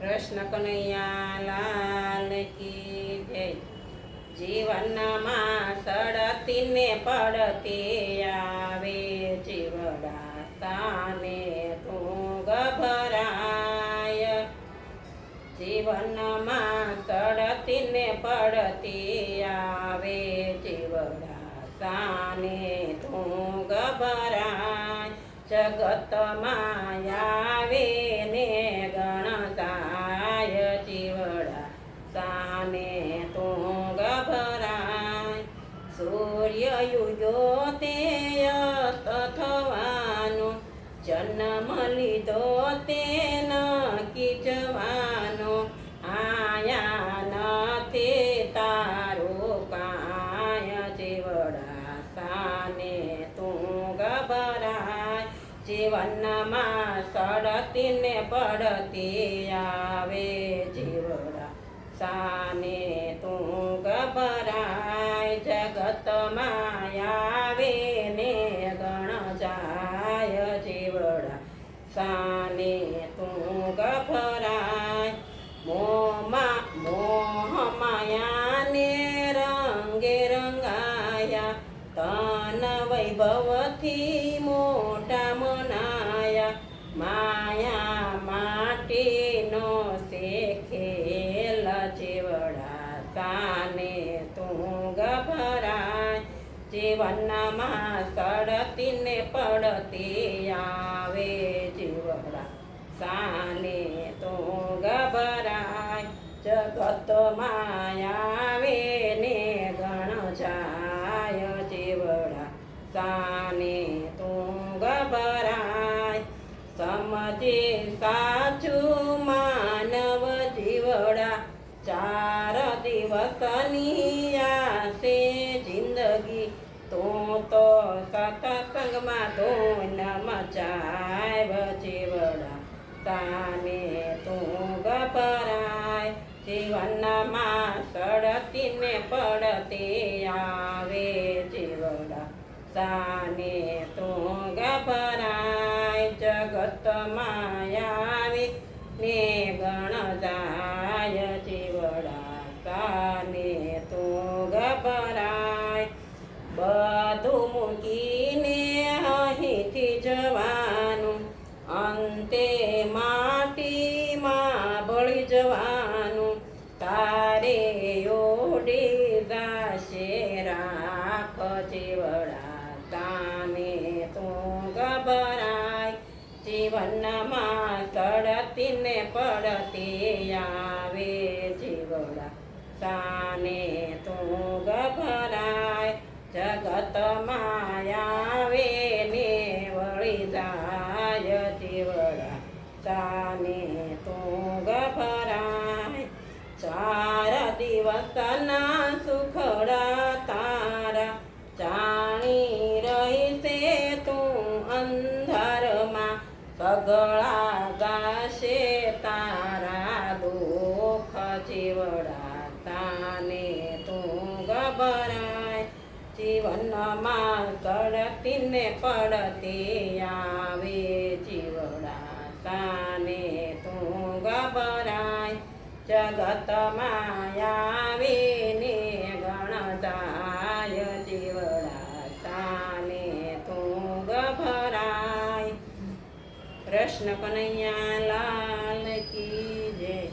કૃષ્ણ કનૈયા લાલ કી જય. જીવનમાં સડતી ને પડતી આવે જીવડા તાને તું ગભરાય જીવનમાં સડતી ને પડતી આવે જીવડા તાને તું ગભરાય જગતમાં આવે સૂર્ય યુજો તે થવાનો. જન્મ લીધો તે નક્કી જવાનો. આયા નથી તારો કાય જીવડા સાને તું ગભરાય. જીવનમાં સડતીને પડતી આવે જીવડા સાને સાને તું ગભરાય. મોમાં મોહ માયાને રંગે રંગાયા. તન વૈભવથી મોટા મનાયા. માયા માટીનો શેખેલ જીવડા જીવનમાં સડતી ને પડતી આવે જીવડા સાને તો ગભરાય. જગત માયાવે ને ગણ જાય જીવડા સાને તો ગભરાય. સમજે સાચું માનવ જીવડા ચાર દિવસની તું સતસંગમાં ધૂન મચાય જીવડા તાને તું ગભરાય જીવનમાં સડતી ને પડતી આવે જીવડા તાને તું ગભરાય જગત માયાવી ને મૂકીને અહીંથી જવાનું. અંતે માટીમાં બળી જવાનું. તારે ઓડી દાશે રાખ જીવડા તાને તું ગભરાય. જીવનમાં તડતીને પડતી આવે જીવડા તાને તું ગભરાય. જગતમાં આવે ને વળી જાય જીવડા સાને તું ગભરાય ચાર દિવસના સુખડા તારા જાણી રહી છે તું અંધારમાં સગળા ગાશે તારા દુઃખ જીવડા તાને તું ગભરાય જીવનમાં સડતી ને પડતી આવે જીવડા સાને તું ગભરાય, જગતમાં માયાવીને ગણતાય જીવડા તાને તું ગભરાય. કૃષ્ણ કનૈયા